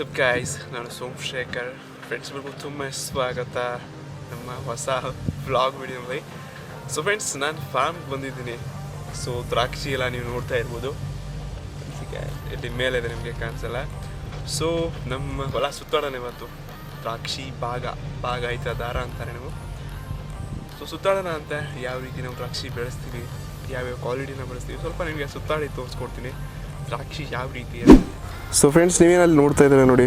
WhatsApp guys ನಾನು ಸೋಮಶೇಖರ್ ಫ್ರೆಂಡ್ಸ್ಗಳಿಗೂ ತುಂಬ ಸ್ವಾಗತ ನಮ್ಮ ಹೊಸ ವ್ಲಾಗ್ ವಿಡಿಯೋದಲ್ಲಿ ಸೊ ಫ್ರೆಂಡ್ಸ್ ನಾನು ಫಾರ್ಮ್ಗೆ ಬಂದಿದ್ದೀನಿ ಸೊ ದ್ರಾಕ್ಷಿ ಎಲ್ಲ ನೀವು ನೋಡ್ತಾ ಇರ್ಬೋದು ಇಲ್ಲಿ ಮೇಲೆ ಇದೆ ನಿಮಗೆ ಕಾಣಿಸಲ್ಲ ಸೊ ನಮ್ಮ ಹೊಲ ಸುತ್ತಾಡೋಣ ಇವತ್ತು ದ್ರಾಕ್ಷಿ ಭಾಗ ಭಾಗ ಐತ ದಾರ ಅಂತಾರೆ ನೀವು ಸೊ ಸುತ್ತಾಡೋಣ ಅಂತ ಯಾವ ರೀತಿ ನಾವು ದ್ರಾಕ್ಷಿ ಬೆಳೆಸ್ತೀವಿ ಯಾವ್ಯಾವ ಕ್ವಾಲಿಟಿನ ಬೆಳೆಸ್ತೀವಿ ಸ್ವಲ್ಪ ನಿಮಗೆ ಸುತ್ತಾಡಿ ತೋರಿಸ್ಕೊಡ್ತೀನಿ ದ್ರಾಕ್ಷಿ ಯಾವ ರೀತಿ ಸೊ ಫ್ರೆಂಡ್ಸ್ ನೀವೇನಲ್ಲಿ ನೋಡ್ತಾ ಇದ್ದಾರೆ ನೋಡಿ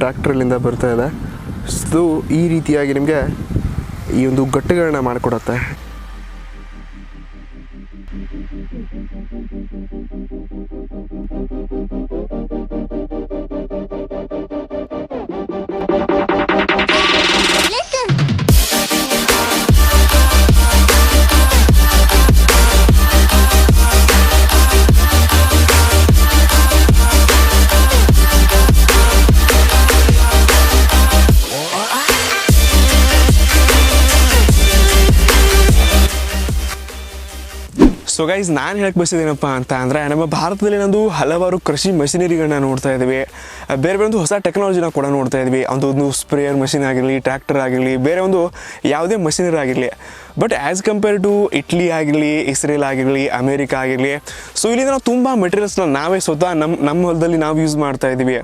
ಟ್ರ್ಯಾಕ್ಟ್ರಲ್ಲಿಂದ ಬರ್ತಾ ಇದೆ. ಸೊ ಈ ರೀತಿಯಾಗಿ ನಿಮಗೆ ಈ ಒಂದು ಗಟ್ಟುಗಳನ್ನ ಮಾಡಿಕೊಡತ್ತೆ. ಗೈಸ್ ನಾನು ಹೇಳಕ್ಕೆ ಬಯಸಿದ್ದೇನಪ್ಪ ಅಂತ ಅಂದರೆ ನಮ್ಮ ಭಾರತದಲ್ಲಿ ನಂದು ಹಲವಾರು ಕೃಷಿ ಮಷಿನರಿಗಳನ್ನ ನೋಡ್ತಾ ಇದ್ದೀವಿ. ಬೇರೆ ಬೇರೆ ಒಂದು ಹೊಸ ಟೆಕ್ನಾಲಜಿನ ಕೂಡ ನೋಡ್ತಾ ಇದ್ವಿ ಒಂದು ಒಂದು ಸ್ಪ್ರೇಯರ್ ಮಷಿನ್ ಆಗಿರಲಿ ಟ್ರ್ಯಾಕ್ಟರ್ ಆಗಿರಲಿ, ಬೇರೆ ಒಂದು ಯಾವುದೇ ಮಷಿನರಿ ಆಗಿರಲಿ. But as compare to Italy ಆಗಿರಲಿ ಇಸ್ರೇಲ್ ಆಗಿರಲಿ ಅಮೇರಿಕಾ ಆಗಿರಲಿ ಸೊ ಇಲ್ಲಿಂದ ನಾವು ತುಂಬ ಮೆಟೀರಿಯಲ್ಸ್ನ ನಾವೇ ಸ್ವತಃ ನಮ್ಮ ನಮ್ಮ ಹೊಲದಲ್ಲಿ ನಾವು ಯೂಸ್ ಮಾಡ್ತಾ ಇದ್ದೀವಿ.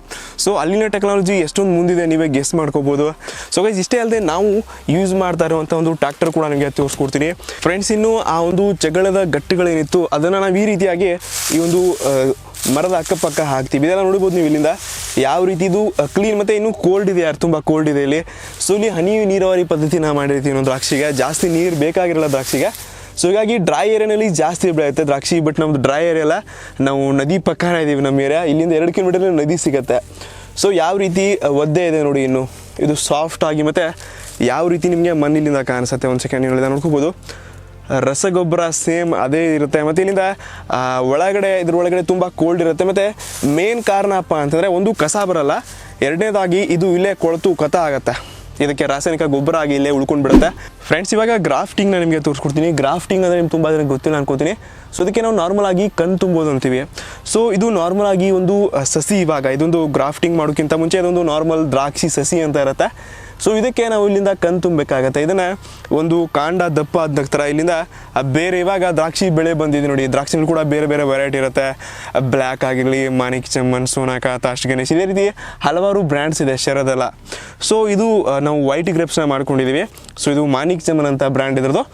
ಸೊ ಅಲ್ಲಿನ ಟೆಕ್ನಾಲಜಿ ಎಷ್ಟೊಂದು ಮುಂದಿದೆ ನೀವೇ ಗೆಸ್ ಮಾಡ್ಕೋಬೋದು. ಸೊ ಗೈಸ್ ಇಷ್ಟೇ ಅಲ್ಲದೆ ನಾವು ಯೂಸ್ ಮಾಡ್ತಾ ಇರುವಂಥ ಒಂದು ಟ್ರ್ಯಾಕ್ಟರ್ ಕೂಡ ನಿಮಗೆ ತೋರಿಸ್ಕೊಡ್ತೀನಿ. ಫ್ರೆಂಡ್ಸ್ ಇನ್ನು ಆ ಒಂದು ಜಗಳದ ಗಟ್ಟುಗಳೇನಿತ್ತು, ಅದನ್ನು ನಾವು ಈ ರೀತಿಯಾಗಿ ಈ ಒಂದು ಮರದ ಅಕ್ಕಪಕ್ಕ ಹಾಕ್ತೀವಿ. ಇದೆಲ್ಲ ನೋಡ್ಬೋದು ನೀವು ಇಲ್ಲಿಂದ. ಯಾವ ರೀತಿ ಇದು ಕ್ಲೀನ್ ಮತ್ತು ಇನ್ನೂ ಕೋಲ್ಡ್ ಇದೆ ಯಾರು? ತುಂಬ ಕೋಲ್ಡ್ ಇದೆ ಇಲ್ಲಿ. ಸೊ ಇಲ್ಲಿ ಹನಿ ನೀರಾವರಿ ಪದ್ಧತಿನ ಮಾಡಿರ್ತೀವಿ ಒಂದು ದ್ರಾಕ್ಷಿಗೆ. ಜಾಸ್ತಿ ನೀರು ಬೇಕಾಗಿರಲ್ಲ ದ್ರಾಕ್ಷಿಗೆ. ಸೊ ಹೀಗಾಗಿ ಡ್ರೈ ಏರಿಯಾನಲ್ಲಿ ಜಾಸ್ತಿ ಬೆಳೆಯುತ್ತೆ ದ್ರಾಕ್ಷಿ ಬಟ್ ನಮ್ಮದು ಡ್ರೈ ಏರಿಯಾ ಎಲ್ಲ ನಾವು ನದಿ ಪಕ್ಕನೇ ಇದ್ದೀವಿ ನಮ್ಮ ಏರಿಯಾ. ಇಲ್ಲಿಂದ ಎರಡು ಕಿಲೋಮೀಟರ್ ನದಿ ಸಿಗುತ್ತೆ. ಸೊ ಯಾವ ರೀತಿ ಒದ್ದೆ ಇದೆ ನೋಡಿ ಇನ್ನು. ಇದು ಸಾಫ್ಟ್ ಆಗಿ ಮತ್ತು ಯಾವ ರೀತಿ ನಿಮಗೆ ಮಣ್ಣಿಲಿಂದ ಕಾಣಿಸುತ್ತೆ? ಒಂದು ಸೆಕೆಂಡ್ ನೀವು ನೋಡ್ಕೋಬೋದು. ರಸಗೊಬ್ಬರ ಸೇಮ್ ಅದೇ ಇರುತ್ತೆ. ಮತ್ತು ಇಲ್ಲಿಂದ ಒಳಗಡೆ ಇದ್ರ ಒಳಗಡೆ ತುಂಬ ಕೋಲ್ಡ್ ಇರುತ್ತೆ. ಮತ್ತು ಮೇನ್ ಕಾರಣ ಅಪ್ಪ ಅಂತಂದರೆ ಒಂದು ಕಸ ಬರಲ್ಲ. ಎರಡನೇದಾಗಿ ಇದು ಇಲ್ಲೇ ಕೊಳತು ಕಥ ಆಗತ್ತೆ. ಇದಕ್ಕೆ ರಾಸಾಯನಿಕ ಗೊಬ್ಬರ ಆಗಿ ಇಲ್ಲೇ ಉಳ್ಕೊಂಡು ಬಿಡುತ್ತೆ. ಫ್ರೆಂಡ್ಸ್ ಇವಾಗ ಗ್ರಾಫ್ಟಿಂಗ್ನ ನಿಮಗೆ ತೋರಿಸ್ಕೊಡ್ತೀನಿ. ಗ್ರಾಫ್ಟಿಂಗ್ ಅಂದರೆ ನಿಮ್ಗೆ ತುಂಬ ಜನಕ್ಕೆ ಗೊತ್ತಿಲ್ಲ ಅನ್ಕೋತೀನಿ. ಸೊ ಅದಕ್ಕೆ ನಾವು ನಾರ್ಮಲ್ ಆಗಿ ಕಣ್ ತುಂಬೋದು ಅಂತೀವಿ. ಸೊ ಇದು ನಾರ್ಮಲ್ ಆಗಿ ಒಂದು ಸಸಿ ಇವಾಗ, ಇದೊಂದು ಗ್ರಾಫ್ಟಿಂಗ್ ಮಾಡೋಕ್ಕಿಂತ ಮುಂಚೆ ಇದೊಂದು ನಾರ್ಮಲ್ ದ್ರಾಕ್ಷಿ ಸಸಿ ಅಂತ ಇರುತ್ತೆ. ಸೊ ಇದಕ್ಕೆ ನಾವು ಇಲ್ಲಿಂದ ಕಣ್ ತುಂಬಬೇಕಾಗತ್ತೆ. ಇದನ್ನು ಒಂದು ಕಾಂಡ ದಪ್ಪ ಆದ ನಂತರ ಇಲ್ಲಿಂದ ಬೇರೆ ಇವಾಗ ದ್ರಾಕ್ಷಿ ಬೆಳೆ ಬಂದಿದೆ ನೋಡಿ. ದ್ರಾಕ್ಷಿಗಳು ಕೂಡ ಬೇರೆ ಬೇರೆ ವೆರೈಟಿ ಇರುತ್ತೆ. ಬ್ಲ್ಯಾಕ್ ಆಗಿರಲಿ, ಮಾಣಿಕ್ ಚಮ್ಮನ್ ಸೋನಾಕ ತಾಶ್ ಗಣೇಶ್, ಇದೇ ರೀತಿ ಹಲವಾರು ಬ್ರ್ಯಾಂಡ್ಸ್ ಇದೆ ಶರದೆಲ್ಲ ಸೊ ಇದು ನಾವು ವೈಟ್ ಗ್ರೇಪ್ಸ್ನ ಮಾಡ್ಕೊಂಡಿದ್ದೀವಿ ಸೊ ಇದು ಮಾಣಿಕ್ ಚಮ್ಮನ್ ಅಂತ ಬ್ರ್ಯಾಂಡ್ ಇದ್ರದ್ದು.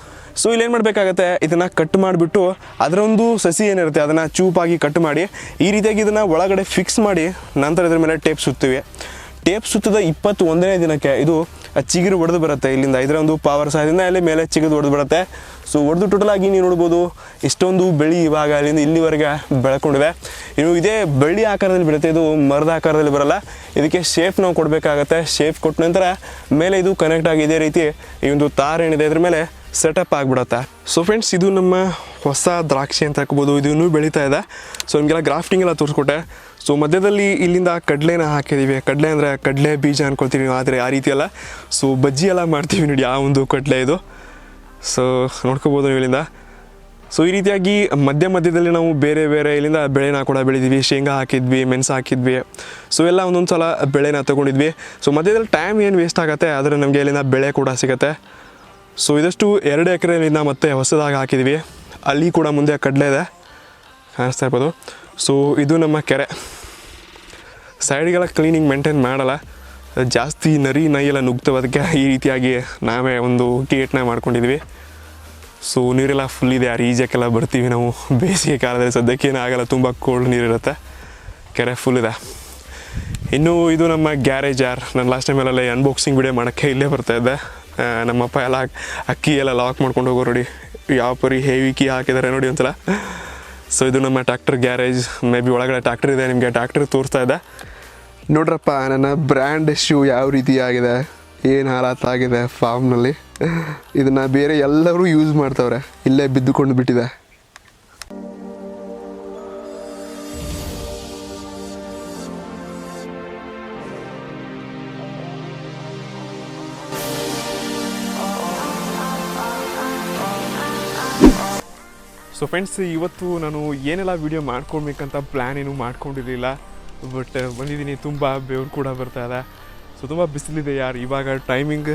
ಸೊ ಇಲ್ಲಿ ಏನು ಮಾಡಬೇಕಾಗತ್ತೆ? ಇದನ್ನು ಕಟ್ ಮಾಡಿಬಿಟ್ಟು ಅದರೊಂದು ಸಸಿ ಏನಿರುತ್ತೆ, ಅದನ್ನು ಚೂಪಾಗಿ ಕಟ್ ಮಾಡಿ ಈ ರೀತಿಯಾಗಿ ಇದನ್ನು ಒಳಗಡೆ ಫಿಕ್ಸ್ ಮಾಡಿ ನಂತರ ಇದ್ರ ಮೇಲೆ ಟೇಪ್ ಸುತ್ತೀವಿ. ಟೇಪ್ ಸುತ್ತದ ಇಪ್ಪತ್ತು ಒಂದನೇ ದಿನಕ್ಕೆ ಇದು ಚಿಗುರು ಒಡೆದು ಬರುತ್ತೆ. ಇಲ್ಲಿಂದ ಇದರ ಒಂದು ಪವರ್ ಸಹಾಯದಿಂದ ಅಲ್ಲಿ ಮೇಲೆ ಚಿಗುರು ಒಡೆದು ಬರುತ್ತೆ. ಸೊ ಒಡೆದು ಟೋಟಲ್ ಆಗಿ ನೀವು ನೋಡ್ಬೋದು ಇಷ್ಟೊಂದು ಬೆಳಿ ಇವಾಗ ಅಲ್ಲಿಂದ ಇಲ್ಲಿವರೆಗೆ ಬೆಳ್ಕೊಂಡಿವೆ. ಇನ್ನು ಇದೇ ಬೆಳ್ಳಿ ಆಕಾರದಲ್ಲಿ ಬಿಡುತ್ತೆ ಇದು ಮರದ ಆಕಾರದಲ್ಲಿ ಬರಲ್ಲ. ಇದಕ್ಕೆ ಶೇಪ್ ನಾವು ಕೊಡಬೇಕಾಗತ್ತೆ. ಶೇಪ್ ಕೊಟ್ಟ ನಂತರ ಮೇಲೆ ಇದು ಕನೆಕ್ಟ್ ಆಗಿ ಇದೇ ರೀತಿ ಈ ಒಂದು ತಾರ್ ಏನಿದೆ, ಇದ್ರ ಮೇಲೆ ಸೆಟಪ್ ಆಗಿಬಿಡುತ್ತೆ. ಸೊ ಫ್ರೆಂಡ್ಸ್ ಇದು ನಮ್ಮ ಹೊಸ ದ್ರಾಕ್ಷಿ ಅಂತ ಹಾಕ್ಬೋದು ಇದನ್ನು ಬೆಳೀತಾ ಇದೆ. ಸೊ ನಿಮಗೆಲ್ಲ ಗ್ರಾಫ್ಟಿಂಗ್ ಎಲ್ಲ ತೋರಿಸ್ಕೊಟ್ಟೆ. ಸೊ ಮಧ್ಯದಲ್ಲಿ ಇಲ್ಲಿಂದ ಕಡಲೆನ ಹಾಕಿದ್ದೀವಿ ಕಡಲೆ ಅಂದರೆ ಕಡಲೆ ಬೀಜ ಅನ್ಕೊಳ್ತೀವಿ ನೀವು, ಆದರೆ ಆ ರೀತಿ ಅಲ್ಲ ಸೊ ಬಜ್ಜಿ ಎಲ್ಲ ಮಾಡ್ತೀವಿ ನೋಡಿ, ಆ ಒಂದು ಕಡಲೆ ಇದು. ಸೊ ನೋಡ್ಕೋಬೋದು ಇಲ್ಲಿಂದ. ಸೊ ಈ ರೀತಿಯಾಗಿ ಮಧ್ಯ ಮಧ್ಯದಲ್ಲಿ ನಾವು ಬೇರೆ ಬೇರೆ ಇಲ್ಲಿಂದ ಬೆಳೆನ ಕೂಡ ಬೆಳೆದಿದ್ವಿ. ಶೇಂಗಾ ಹಾಕಿದ್ವಿ, ಮೆಣಸು ಹಾಕಿದ್ವಿ. ಸೊ ಎಲ್ಲ ಒಂದೊಂದು ಸಲ ಬೆಳೆನ ತಗೊಂಡಿದ್ವಿ. ಸೊ ಮಧ್ಯದಲ್ಲಿ ಟೈಮ್ ಏನು ವೇಸ್ಟ್ ಆಗುತ್ತೆ, ಆದರೆ ನಮಗೆ ಇಲ್ಲಿಂದ ಬೆಳೆ ಕೂಡ ಸಿಗುತ್ತೆ. ಸೊ ಇದಷ್ಟು ಎರಡು ಇಲ್ಲಿಂದ ಮತ್ತೆ ಹೊಸದಾಗಿ ಹಾಕಿದ್ವಿ. ಅಲ್ಲಿ ಕೂಡ ಮುಂದೆ ಕಡಲೆ ಇದೆ. ಕಾಣಿಸ್ತಾ ಇರ್ಬೋದು. ಸೊ ಇದು ನಮ್ಮ ಕೆರೆ. ಸೈಡ್ಗೆಲ್ಲ ಕ್ಲೀನಿಂಗ್ ಮೇಂಟೈನ್ ಮಾಡಲ್ಲ. ಜಾಸ್ತಿ ನರಿ ನೈ ಎಲ್ಲ ನುಗ್ತವೆ ಅದಕ್ಕೆ ಈ ರೀತಿಯಾಗಿ ನಾವೇ ಒಂದು ಗೇಟ್ನ ಮಾಡ್ಕೊಂಡಿದ್ವಿ. ಸೊ ನೀರೆಲ್ಲ ಫುಲ್ ಇದೆ. ಆ ಈಜಕ್ಕೆಲ್ಲ ಬರ್ತೀವಿ ನಾವು. ಬೇಸಿಗೆ ಕಾಲದಲ್ಲಿ ಸದ್ಯಕ್ಕೆ ಏನೂ ಆಗಲ್ಲ. ತುಂಬ ಕೋಲ್ಡ್ ನೀರಿರುತ್ತೆ ಕೆರೆ ಫುಲ್ ಇದೆ. ಇನ್ನು ಇದು ನಮ್ಮ ಗ್ಯಾರೇಜ್ ಯಾರ್? ನಾನು ಲಾಸ್ಟ್ ಟೈಮಲ್ಲೇ ಅನ್ಬಾಕ್ಸಿಂಗ್ ವಿಡಿಯೋ ಮಾಡೋಕ್ಕೆ ಇಲ್ಲೇ ಬರ್ತಾ ಇದ್ದೆ. ನಮ್ಮಪ್ಪ ಎಲ್ಲ ಅಕ್ಕಿ ಎಲ್ಲ ಲಾಕ್ ಮಾಡ್ಕೊಂಡು ಹೋಗೋ ನೋಡಿ ಯಾವ ಪರಿ ಹೇವಿ ಕೀ ಹಾಕಿದ್ದಾರೆ ನೋಡಿ ಒಂದ್ಸಲ. ಸೊ ಇದು ನಮ್ಮ ಟ್ಯಾಕ್ಟರ್ ಗ್ಯಾರೇಜ್. ಮೇ ಬಿ ಒಳಗಡೆ ಟ್ಯಾಕ್ಟರ್ ಇದೆ, ನಿಮಗೆ ಟ್ಯಾಕ್ಟರ್ ತೋರಿಸ್ತಾ ಇದೆ. ನೋಡ್ರಪ್ಪ, ನನ್ನ ಬ್ರ್ಯಾಂಡ್ ಶೂ ಯಾವ ರೀತಿ ಆಗಿದೆ, ಏನು ಹಾಲಾತಾಗಿದೆ ಫಾರ್ಮ್ನಲ್ಲಿ ಇದನ್ನು ಬೇರೆ ಎಲ್ಲರೂ ಯೂಸ್ ಮಾಡ್ತವ್ರೆ. ಇಲ್ಲೇ ಬಿದ್ದುಕೊಂಡು ಬಿಟ್ಟಿದೆ. ಸೊ ಫ್ರೆಂಡ್ಸ್ ಇವತ್ತು ನಾನು ಏನೆಲ್ಲ ವೀಡಿಯೋ ಮಾಡ್ಕೊಳ್ಬೇಕಂತ ಪ್ಲ್ಯಾನ್ ಏನು ಮಾಡ್ಕೊಂಡಿರಲಿಲ್ಲ ಬಟ್ ಬಂದಿದ್ದೀನಿ. ತುಂಬ ಬೆವರು ಕೂಡ ಬರ್ತಾ ಇದೆ. ಸೊ ತುಂಬ ಬಿಸಿಲಿದೆ ಯಾರು, ಇವಾಗ ಟೈಮಿಂಗ್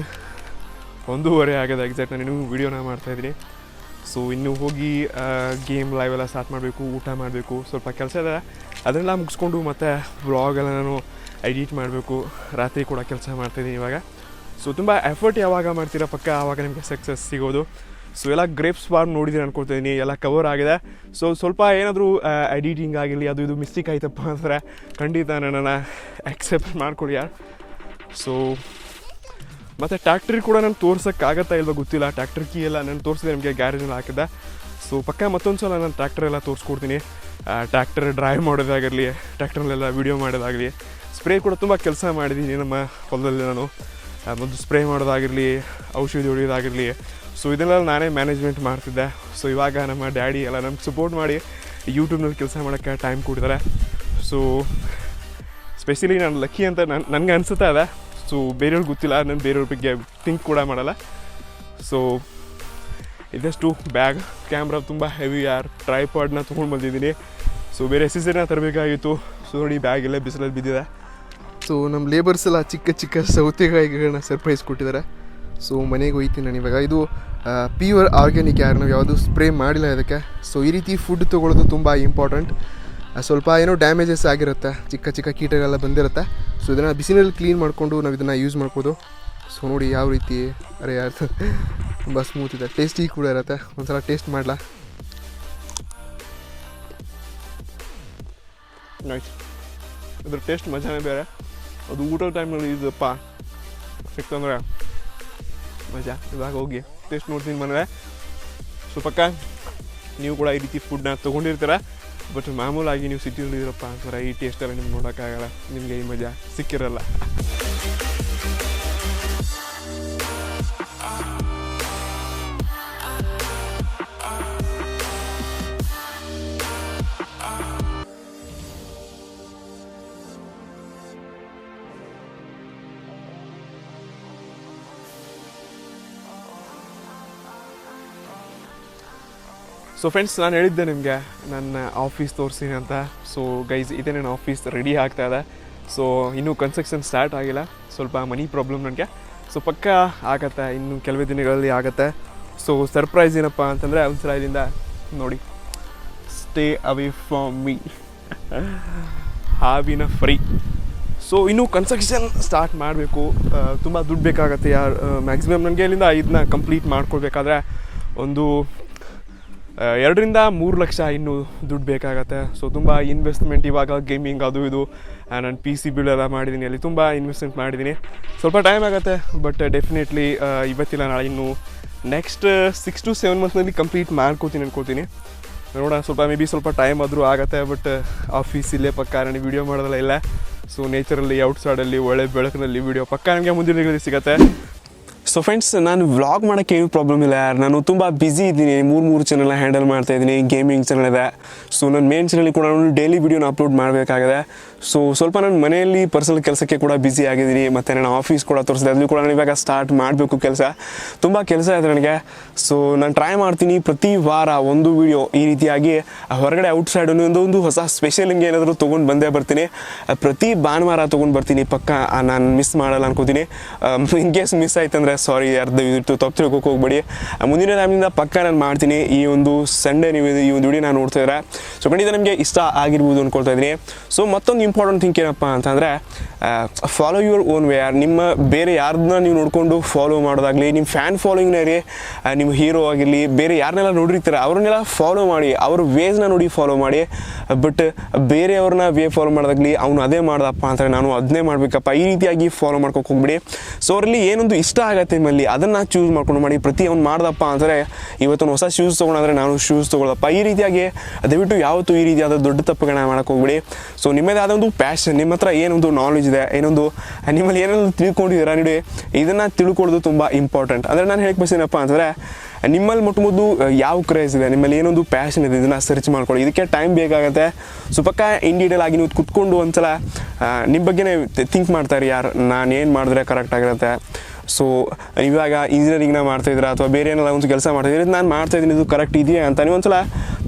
ಒಂದೂವರೆ ಆಗಿದೆ ಎಕ್ಸಾಕ್ಟ್ ನಾನು ಇನ್ನೂ ವೀಡಿಯೋನ ಮಾಡ್ತಾಯಿದ್ದೀನಿ ಸೊ ಇನ್ನು ಹೋಗಿ ಗೇಮ್ ಲೈವ್ ಎಲ್ಲ ಸ್ಟಾರ್ಟ್ ಮಾಡಬೇಕು, ಊಟ ಮಾಡಬೇಕು. ಸ್ವಲ್ಪ ಕೆಲಸ ಇದೆ. ಅದನ್ನೆಲ್ಲ ಮುಗಿಸ್ಕೊಂಡು ಮತ್ತು ವ್ಲಾಗೆಲ್ಲ ನಾನು ಎಡಿಟ್ ಮಾಡಬೇಕು. ರಾತ್ರಿ ಕೂಡ ಕೆಲಸ ಮಾಡ್ತಾಯಿದ್ದೀನಿ ಇವಾಗ. ಸೊ ತುಂಬ ಎಫರ್ಟ್ ಯಾವಾಗ ಮಾಡ್ತೀರಾ ಪಕ್ಕ, ಆವಾಗ ನಿಮಗೆ ಸಕ್ಸಸ್ ಸಿಗೋದು. ಸೊ ಎಲ್ಲ ಗ್ರೇಪ್ಸ್ ಫಾರ್ಮ್ ನೋಡಿದ್ದೀನಿ ಅನ್ಕೊಳ್ತಿದ್ದೀನಿ ಎಲ್ಲ ಕವರ್ ಆಗಿದೆ. ಸೊ ಸ್ವಲ್ಪ ಏನಾದರೂ ಎಡಿಟಿಂಗ್ ಆಗಿರಲಿ, ಅದು ಇದು ಮಿಸ್ಟೇಕ್ ಆಯ್ತಪ್ಪ ಅಂದರೆ ಖಂಡಿತ ನನ್ನನ್ನು ಆಕ್ಸೆಪ್ಟ್ ಮಾಡ್ಕೊಳ್ಳಿ ಯಾರು. ಸೊ ಮತ್ತು ಟ್ಯಾಕ್ಟ್ರಿ ಕೂಡ ನಾನು ತೋರ್ಸೋಕ್ಕಾಗತ್ತಾ ಇಲ್ವ ಗೊತ್ತಿಲ್ಲ. ಟ್ಯಾಕ್ಟರ್ ಕೀ ಎಲ್ಲ ನಾನು ತೋರಿಸಿದೆ, ನಿಮಗೆ ಗ್ಯಾರೇಜಲ್ಲಿ ಹಾಕಿದ್ದೆ. ಸೊ ಪಕ್ಕ ಮತ್ತೊಂದು ಸಲ ನಾನು ಟ್ಯಾಕ್ಟರ್ ಎಲ್ಲ ತೋರಿಸ್ಕೊಡ್ತೀನಿ. ಟ್ಯಾಕ್ಟರ್ ಡ್ರೈವ್ ಮಾಡೋದಾಗಿರಲಿ ಟ್ಯಾಕ್ಟರ್ನಲ್ಲೆಲ್ಲ ವೀಡಿಯೋ ಮಾಡೋದಾಗಲಿ ಸ್ಪ್ರೇ ಕೂಡ ತುಂಬ ಕೆಲಸ ಮಾಡಿದ್ದೀನಿ ನಮ್ಮ ಹೊಲದಲ್ಲಿ ನಾನು. ಮೊದಲು ಸ್ಪ್ರೇ ಮಾಡೋದಾಗಿರಲಿ, ಔಷಧಿ ಹೊಡೆಯೋದಾಗಿರಲಿ ಸೊ ಇದನ್ನೆಲ್ಲ ನಾನೇ ಮ್ಯಾನೇಜ್ಮೆಂಟ್ ಮಾಡ್ತಿದ್ದೆ. ಸೊ ಇವಾಗ ನಮ್ಮ ಡ್ಯಾಡಿ ಎಲ್ಲ ನಮ್ಗೆ ಸಪೋರ್ಟ್ ಮಾಡಿ ಯೂಟ್ಯೂಬ್ನಲ್ಲಿ ಕೆಲಸ ಮಾಡೋಕ್ಕೆ ಟೈಮ್ ಕೊಡ್ತಾರೆ ಸೊ ಸ್ಪೆಷಲಿ ನಾನು ಲಕ್ಕಿ ಅಂತ ನನ್, ನನಗೆ ಅನಿಸುತ್ತೆ ಇದೆ. ಸೊ ಬೇರೆಯವ್ರಿಗೆ ಗೊತ್ತಿಲ್ಲ, ನಾನು ಬೇರೆಯವ್ರ ಬಗ್ಗೆ ಥಿಂಕ್ ಕೂಡ ಮಾಡಲ್ಲ. ಸೊ ಇದಷ್ಟು ಬ್ಯಾಗ್ ಕ್ಯಾಮ್ರಾ ತುಂಬ ಹೆವಿ ಯಾರ್ ಟ್ರೈಪಾಡ್ನ ತೊಗೊಂಡು ಬಂದಿದ್ದೀನಿ. ಸೊ ಬೇರೆ ಎಸೆಸರಿನ ತರಬೇಕಾಗಿತ್ತು. ಸೊ ನೋಡಿ ಬ್ಯಾಗ್ ಎಲ್ಲ ಬಿಸಿಲಲ್ಲಿ ಬಿದ್ದಿದೆ. ಸೊ ನಮ್ಮ ಲೇಬರ್ಸ್ ಎಲ್ಲ ಚಿಕ್ಕ ಚಿಕ್ಕ ಸೌತೆಕಾಯಿಗಳನ್ನ ಸರ್ಪ್ರೈಸ್ ಕೊಟ್ಟಿದ್ದಾರೆ. ಸೊ ಮನೆಗೆ ಹೋಗ್ತೀನಿ ನಾನು ಇವಾಗ. ಇದು ಪ್ಯೂರ್ ಆರ್ಗ್ಯಾನಿಕ್ ಯಾರು? ನಾವು ಯಾವುದು ಸ್ಪ್ರೇ ಮಾಡಿಲ್ಲ ಇದಕ್ಕೆ. ಸೊ ಈ ರೀತಿ ಫುಡ್ ತೊಗೊಳ್ಳೋದು ತುಂಬ ಇಂಪಾರ್ಟೆಂಟ್ ಸ್ವಲ್ಪ ಏನೋ ಡ್ಯಾಮೇಜಸ್ ಆಗಿರುತ್ತೆ. ಚಿಕ್ಕ ಚಿಕ್ಕ ಕೀಟಗಳೆಲ್ಲ ಬಂದಿರುತ್ತೆ. ಸೊ ಇದನ್ನು ಬಿಸಿನಲ್ಲಿ ಕ್ಲೀನ್ ಮಾಡಿಕೊಂಡು ನಾವು ಇದನ್ನು ಯೂಸ್ ಮಾಡ್ಬೋದು. ಸೊ ನೋಡಿ ಯಾವ ರೀತಿ, ಅರೆ ಯಾರು, ತುಂಬ ಸ್ಮೂತ್ ಇದೆ. ಟೇಸ್ಟಿ ಕೂಡ ಇರುತ್ತೆ. ಒಂದ್ಸಲ ಟೇಸ್ಟ್ ಮಾಡಲ? ಇದ್ರ ಟೇಸ್ಟ್ ಮಜಾನೇ ಬೇರೆ. ಅದು ಊಟದ ಟೈಮಲ್ಲಿ ಇದಪ್ಪ ಸಿಕ್ತಂದ್ರೆ. ಮಜಾ, ಇವಾಗ ಹೋಗಿ ಟೇಸ್ಟ್ ನೋಡ್ತೀನಿ ಮನೆ ಸೊ ಪಕ್ಕ ನೀವು ಕೂಡ ಈ ರೀತಿ ಫುಡ್ನ ತೊಗೊಂಡಿರ್ತೀರ? ಬಟ್ ಮಾಮೂಲಾಗಿ ನೀವು ಸಿಟಿಯಲ್ಲಿ ಇರಪ್ಪ ಅಂತಾರೆ ಈ ಟೇಸ್ಟೆಲ್ಲ ನಿಮ್ಗೆ ನೋಡೋಕ್ಕಾಗಲ್ಲ. ನಿಮಗೆ ಈ ಮಜಾ ಸಿಕ್ಕಿರಲ್ಲ. ಸೊ ಫ್ರೆಂಡ್ಸ್ ನಾನು ಹೇಳಿದ್ದೆ ನಿಮಗೆ, ನನ್ನ ಆಫೀಸ್ ತೋರಿಸ್ತೀನಿ ಅಂತ. ಸೊ ಗೈಸ್ ಇದೇ ನನ್ನ ಆಫೀಸ್ ರೆಡಿ ಆಗ್ತಾ ಇದೆ. ಸೊ ಇನ್ನೂ ಕನ್ಸ್ಟ್ರಕ್ಷನ್ ಸ್ಟಾರ್ಟ್ ಆಗಿಲ್ಲ. ಸ್ವಲ್ಪ ಮನಿ ಪ್ರಾಬ್ಲಮ್ ನನಗೆ. ಸೊ ಪಕ್ಕ ಆಗತ್ತೆ, ಇನ್ನು ಕೆಲವೇ ದಿನಗಳಲ್ಲಿ ಆಗತ್ತೆ. ಸೊ ಸರ್ಪ್ರೈಸ್ ಏನಪ್ಪ ಅಂತಂದರೆ ಒಂದ್ಸಲ ಇಲ್ಲಿಂದ ನೋಡಿ. ಸ್ಟೇ ಅವೇ ಫ್ರಮ್ ಮೀ ಹಾವಿನ ಫ್ರೀ ಸೊ ಇನ್ನು ಕನ್ಸ್ಟ್ರಕ್ಷನ್ ಸ್ಟಾರ್ಟ್ ಮಾಡಬೇಕು. ತುಂಬ ದುಡ್ಡು ಬೇಕಾಗತ್ತೆ ಯಾರು ಮ್ಯಾಕ್ಸಿಮಮ್ ನನಗೆ ಇಲ್ಲಿಂದ ಇದನ್ನ ಕಂಪ್ಲೀಟ್ ಮಾಡ್ಕೊಳ್ಬೇಕಾದ್ರೆ ಒಂದು ಎರಡರಿಂದ ಮೂರು ಲಕ್ಷ ಇನ್ನೂ ದುಡ್ಡು ಬೇಕಾಗತ್ತೆ. ಸೊ ತುಂಬ ಇನ್ವೆಸ್ಟ್ಮೆಂಟ್ ಇವಾಗ ಗೇಮಿಂಗ್ ಅದು ಇದು ನಾನು ಪಿ ಸಿ ಬಿಲ್ ಎಲ್ಲ ಮಾಡಿದ್ದೀನಿ ಅಲ್ಲಿ ತುಂಬ ಇನ್ವೆಸ್ಟ್ಮೆಂಟ್ ಮಾಡಿದ್ದೀನಿ ಸ್ವಲ್ಪ ಟೈಮ್ ಆಗುತ್ತೆ ಬಟ್ ಡೆಫಿನೆಟ್ಲಿ ಇವತ್ತಿಲ್ಲ, ನಾಳೆ ಇನ್ನು ನೆಕ್ಸ್ಟ್ ಸಿಕ್ಸ್ ಟು ಸೆವೆನ್ ಮಂತ್ನಲ್ಲಿ ಕಂಪ್ಲೀಟ್ ಮಾಡ್ಕೋತೀನಿ ಅನ್ಕೋತೀನಿ. ನೋಡೋಣ, ಸ್ವಲ್ಪ ಮೇ ಬಿ ಸ್ವಲ್ಪ ಟೈಮ್ ಆದರೂ ಆಗುತ್ತೆ ಬಟ್ ಆಫೀಸ್ ಇಲ್ಲೇ ಪಕ್ಕ ನನಗೆ ವೀಡಿಯೋ ಮಾಡೋದಲ್ಲ ಇಲ್ಲ. ಸೊ ನೇಚರಲ್ಲಿ ಔಟ್ಸೈಡಲ್ಲಿ ಒಳ್ಳೆ ಬೆಳಕಿನಲ್ಲಿ ವೀಡಿಯೋ ಪಕ್ಕ ನನಗೆ ಮುಂದಿನ ಸಿಗುತ್ತೆ. ಸೊ ಫ್ರೆಂಡ್ಸ್ ನಾನು ವ್ಲಾಗ್ ಮಾಡೋಕ್ಕೆ ಏನು ಪ್ರಾಬ್ಲಮ್ ಇಲ್ಲ ಯಾರು? ನಾನು ತುಂಬ ಬ್ಯುಸಿ ಇದ್ದೀನಿ. ಮೂರು ಮೂರು ಚಾನೆಲ್ ಹ್ಯಾಂಡಲ್ ಮಾಡ್ತಾ ಇದ್ದೀನಿ. ಗೇಮಿಂಗ್ ಚಾನಲ್ ಇದೆ. ಸೊ ನನ್ನ ಮೇನ್ ಚಾನಲ್ ಕೂಡ ನಾನು ಡೈಲಿ ವೀಡಿಯೋನ ಅಪ್ಲೋಡ್ ಮಾಡಬೇಕಾಗಿದೆ. ಸೊ ಸ್ವಲ್ಪ ನಾನು ಮನೆಯಲ್ಲಿ ಪರ್ಸನಲ್ ಕೆಲಸಕ್ಕೆ ಕೂಡ ಬ್ಯುಸಿ ಆಗಿದ್ದೀನಿ. ಮತ್ತು ನಾನು ಆಫೀಸ್ ಕೂಡ ತೋರಿಸಿದೆ. ಅದನ್ನು ಕೂಡ ನಾನು ಇವಾಗ ಸ್ಟಾರ್ಟ್ ಮಾಡಬೇಕು ಕೆಲಸ. ತುಂಬ ಕೆಲಸ ಇದೆ ನನಗೆ. ಸೊ ನಾನು ಟ್ರೈ ಮಾಡ್ತೀನಿ ಪ್ರತಿ ವಾರ ಒಂದು ವಿಡಿಯೋ ಈ ರೀತಿಯಾಗಿ ಹೊರಗಡೆ ಔಟ್ಸೈಡ್ ಒಂದು ಒಂದು ಹೊಸ ಸ್ಪೆಷಲ್ ಹಿಂಗೆ ಏನಾದರೂ ತೊಗೊಂಡು ಬಂದೇ ಬರ್ತೀನಿ. ಪ್ರತಿ ಭಾನುವಾರ ತೊಗೊಂಡು ಬರ್ತೀನಿ. ಪಕ್ಕ, ನಾನು ಮಿಸ್ ಮಾಡಲ್ಲ ಅನ್ಕೋತೀನಿ. ಇನ್ ಕೇಸ್ ಮಿಸ್ ಆಯ್ತಂದ್ರೆ ಸಾರಿ ಅರ್ಧ ತಪ್ಪು ತಿಳ್ಕೊಕ್ ಹೋಗ್ಬೇಡಿ. ಮುಂದಿನ ಟೈಮಿಂದ ಪಕ್ಕ ನಾನು ಮಾಡ್ತೀನಿ. ಈ ಒಂದು ಸಂಡೇ ನೀವು ಈ ಒಂದು ವಿಡಿಯೋ ನಾನು ನೋಡ್ತಾ ಇದ್ರೆ. ಸೊ ಖಂಡಿತ ನಿಮಗೆ ಇಷ್ಟ ಆಗಿರ್ಬೋದು ಅಂದ್ಕೊಳ್ತಾ ಇದ್ದೀನಿ. ಸೊ ಮತ್ತೊಂದು ಇಂಪಾರ್ಟೆಂಟ್ ಥಿಂಕ್ ಏನಪ್ಪ ಅಂತಂದರೆ ಫಾಲೋ ಯುವರ್ ಓನ್ ವೇ ನಿಮ್ಮ ಬೇರೆ ಯಾರನ್ನ ನೀವು ನೋಡಿಕೊಂಡು ಫಾಲೋ ಮಾಡೋದಾಗಲಿ ನಿಮ್ಮ ಫ್ಯಾನ್ ಫಾಲೋಯಿಂಗ್ನೇ ರೀ ನಿಮ್ಮ ಹೀರೋ ಆಗಿರಲಿ, ಬೇರೆ ಯಾರನ್ನೆಲ್ಲ ನೋಡಿರ್ತೀರ, ಅವ್ರನ್ನೆಲ್ಲ ಫಾಲೋ ಮಾಡಿ, ಅವ್ರ ವೇಸ್ನ ನೋಡಿ ಫಾಲೋ ಮಾಡಿ. ಬಟ್ ಬೇರೆಯವ್ರನ್ನ ವೇ ಫಾಲೋ ಮಾಡೋದಾಗಲಿ, ಅವ್ನು ಅದೇ ಮಾಡ್ದಪ್ಪ ಅಂತಾರೆ ನಾನು ಅದನ್ನೇ ಮಾಡಬೇಕಪ್ಪ. ಈ ರೀತಿಯಾಗಿ ಫಾಲೋ ಮಾಡ್ಕೊಕ್ಕೆ ಹೋಗ್ಬಿಡಿ. ಸೊ ಅವರಲ್ಲಿ ಏನೊಂದು ಇಷ್ಟ ಆಗತ್ತೆ ನಿಮ್ಮಲ್ಲಿ ಅದನ್ನು ಚೂಸ್ ಮಾಡ್ಕೊಂಡು ಮಾಡಿ, ಪ್ರತಿ ಅವ್ನು ಮಾಡ್ದಪ್ಪ ಅಂದರೆ ಇವತ್ತೊಂದು ಹೊಸ ಶೂಸ್ ತೊಗೊಂಡ್ರೆ ನಾನು ಶೂಸ್ ತೊಗೊಳಪ್ಪ ಈ ರೀತಿಯಾಗಿ, ದಯವಿಟ್ಟು ಯಾವತ್ತೂ ಈ ರೀತಿಯಾದ ದೊಡ್ಡ ತಪ್ಪುಗಳನ್ನ ಮಾಡೋಕ್ಕೆ ಹೋಗ್ಬಿಡಿ. ಸೊ ನಿಮ್ಮದೇ ಆದ ಒಂದು ಪ್ಯಾಷನ್ ನಿಮ್ಮ ಹತ್ರ ಏನೊಂದು ನಾಲೆಜ್ ಇದೆ, ಏನೊಂದು, ನಿಮ್ಮಲ್ಲಿ ಏನೊಂದು ತಿಳ್ಕೊಂಡಿದ್ದೀರಾ ನೋಡಿ, ಇದನ್ನು ತಿಳ್ಕೊಳ್ಳೋದು ತುಂಬ ಇಂಪಾರ್ಟೆಂಟ್ ಅಂದರೆ ನಾನು ಹೇಳಕ್ಕೆ ಬಸ್ತೀನಪ್ಪ ಅಂದರೆ, ನಿಮ್ಮಲ್ಲಿ ಮೊಟ್ಟ ಮೊದಲು, ಯಾವ ಕ್ರೇಜ್ ಇದೆ, ನಿಮ್ಮಲ್ಲಿ ಏನೊಂದು ಪ್ಯಾಷನ್ ಇದೆ, ಇದನ್ನು ಸರ್ಚ್ ಮಾಡ್ಕೊಳ್ಳಿ. ಇದಕ್ಕೆ ಟೈಮ್ ಬೇಕಾಗುತ್ತೆ. ಸೊ ಪಕ್ಕ ಇನ್ ಡೀಟೇಲ್ ಆಗಿ ನೀವು ಕುತ್ಕೊಂಡು ಒಂದ್ಸಲ ನಿಮ್ಮ ಬಗ್ಗೆನೇ ಥಿಂಕ್ ಮಾಡ್ತಾರೆ ಯಾರು ನಾನು ಏನು ಮಾಡಿದ್ರೆ ಕರೆಕ್ಟ್ ಆಗಿರುತ್ತೆ. ಸೊ ಇವಾಗ ಇಂಜಿನಿಯರಿಂಗ್ನ ಮಾಡ್ತಾಯಿದ್ರೆ ಅಥವಾ ಬೇರೆ ಏನೆಲ್ಲ ಒಂದು ಕೆಲಸ ಮಾಡ್ತಾಯಿದ್ರೆ ನಾನು ಮಾಡ್ತಾಯಿದ್ದೀನಿ ಇದು ಕರೆಕ್ಟ್ ಇದೆಯಾ ಅಂತ ನೀವು ಒಂದ್ಸಲ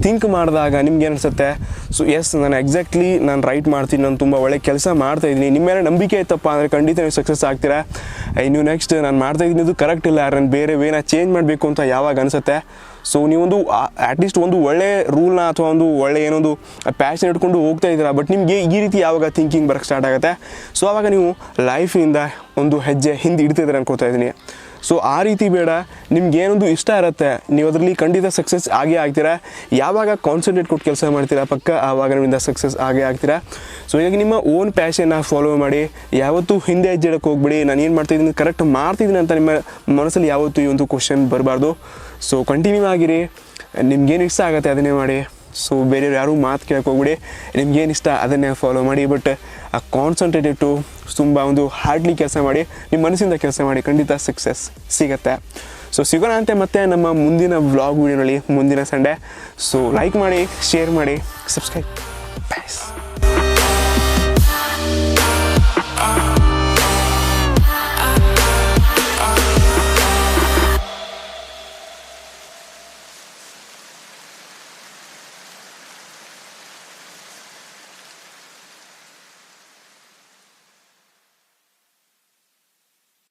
ಥಿಂಕ್ ಮಾಡಿದಾಗ ನಿಮ್ಗೆ ಅನಿಸುತ್ತೆ ಸೊ ಎಸ್ ನಾನು ಎಕ್ಸಾಕ್ಟ್ಲಿ ನಾನು ರೈಟ್ ಮಾಡ್ತೀನಿ, ನಾನು ತುಂಬ ಒಳ್ಳೆ ಕೆಲಸ ಮಾಡ್ತಾಯಿದ್ದೀನಿ ನಿಮ್ಮ ಮೇಲೆ ನಂಬಿಕೆ ಇತ್ತಪ್ಪ ಅಂದರೆ ಖಂಡಿತ ನೀವು ಸಕ್ಸಸ್ ಆಗ್ತೀರಾ? ಇನ್ನು ನೆಕ್ಸ್ಟ್ ನಾನು ಮಾಡ್ತಾಯಿದ್ದೀನಿ ಇದು ಕರೆಕ್ಟ್ ಇಲ್ಲ ನಾನು ಬೇರೆ ವೇನ ಚೇಂಜ್ ಮಾಡಬೇಕು ಅಂತ ಯಾವಾಗ ಅನಿಸುತ್ತೆ? ಸೊ ನೀವೊಂದು ಅಟ್ಲೀಸ್ಟ್ ಒಂದು ಒಳ್ಳೆ ರೂಲ್ನ ಅಥವಾ ಒಂದು ಒಳ್ಳೆ ಏನೊಂದು ಪ್ಯಾಷನ್ ಇಟ್ಕೊಂಡು ಹೋಗ್ತಾ ಇದ್ದೀರಾ? ಬಟ್ ನಿಮಗೆ ಈ ರೀತಿ ಯಾವಾಗ ಥಿಂಕಿಂಗ್ ಬರೋಕ್ಕೆ ಸ್ಟಾರ್ಟ್ ಆಗುತ್ತೆ? ಸೊ ಆವಾಗ ನೀವು ಲೈಫಿಂದ ಒಂದು ಹೆಜ್ಜೆ ಹಿಂದೆ ಇಡ್ತಿದ್ದೀರ ಅನ್ಕೋತಾ ಇದ್ದೀನಿ. ಸೊ ಆ ರೀತಿ ಬೇಡ. ನಿಮ್ಗೆ ಏನೊಂದು ಇಷ್ಟ ಇರುತ್ತೆ, ನೀವು ಅದರಲ್ಲಿ ಖಂಡಿತ ಸಕ್ಸಸ್ ಆಗೇ ಆಗ್ತೀರಾ. ಯಾವಾಗ ಕಾನ್ಸಂಟ್ರೇಟ್ ಕೊಟ್ಟು ಕೆಲಸ ಮಾಡ್ತೀರಾ? ಪಕ್ಕ ಆವಾಗ ನಿಮ್ಮಿಂದ ಸಕ್ಸಸ್ ಆಗೇ ಆಗ್ತೀರಾ? ಸೊ ಹೀಗಾಗಿ ನಿಮ್ಮ ಓನ್ ಪ್ಯಾಷನ್ನ ಫಾಲೋ ಮಾಡಿ, ಯಾವತ್ತೂ ಹಿಂದೆ ಹೆಜ್ಜೆಡಕ್ಕೆ ಹೋಗ್ಬಿಡಿ. ನಾನು ಏನು ಮಾಡ್ತಿದ್ದೀನಿ ಕರೆಕ್ಟ್ ಮಾಡ್ತಿದ್ದೀನಿ ಅಂತ ನಿಮ್ಮ ಮನಸ್ಸಲ್ಲಿ ಯಾವತ್ತೂ ಈ ಒಂದು ಕ್ವಶನ್ ಬರಬಾರ್ದು. ಸೊ ಕಂಟಿನ್ಯೂ ಆಗಿರಿ. ನಿಮ್ಗೇನು ಇಷ್ಟ ಆಗುತ್ತೆ ಅದನ್ನೇ ಮಾಡಿ. ಸೊ ಬೇರೆಯವ್ರು ಯಾರೂ ಮಾತು ಕೇಳಕ್ಕೆ ಹೋಗ್ಬಿಡಿ. ನಿಮ್ಗೇನು ಇಷ್ಟ ಅದನ್ನೇ ಫಾಲೋ ಮಾಡಿ. ಬಟ್ ಆ ಕಾನ್ಸಂಟ್ರೇಟ್ ಟು ತುಂಬ ಒಂದು ಹಾರ್ಡ್ಲಿ ಕೆಲಸ ಮಾಡಿ ನಿಮ್ಮ ಮನಸ್ಸಿಂದ ಕೆಲಸ ಮಾಡಿ ಖಂಡಿತ ಸಕ್ಸಸ್ ಸಿಗುತ್ತೆ. ಸೊ ಸಿಗೋಣ ಅಂತೆ ಮತ್ತೆ ನಮ್ಮ ಮುಂದಿನ ವ್ಲಾಗ್ ವೀಡಿಯೋನಲ್ಲಿ ಮುಂದಿನ ಸಂಡೇ. ಸೊ ಲೈಕ್ ಮಾಡಿ ಶೇರ್ ಮಾಡಿ ಸಬ್ಸ್ಕ್ರೈಬ್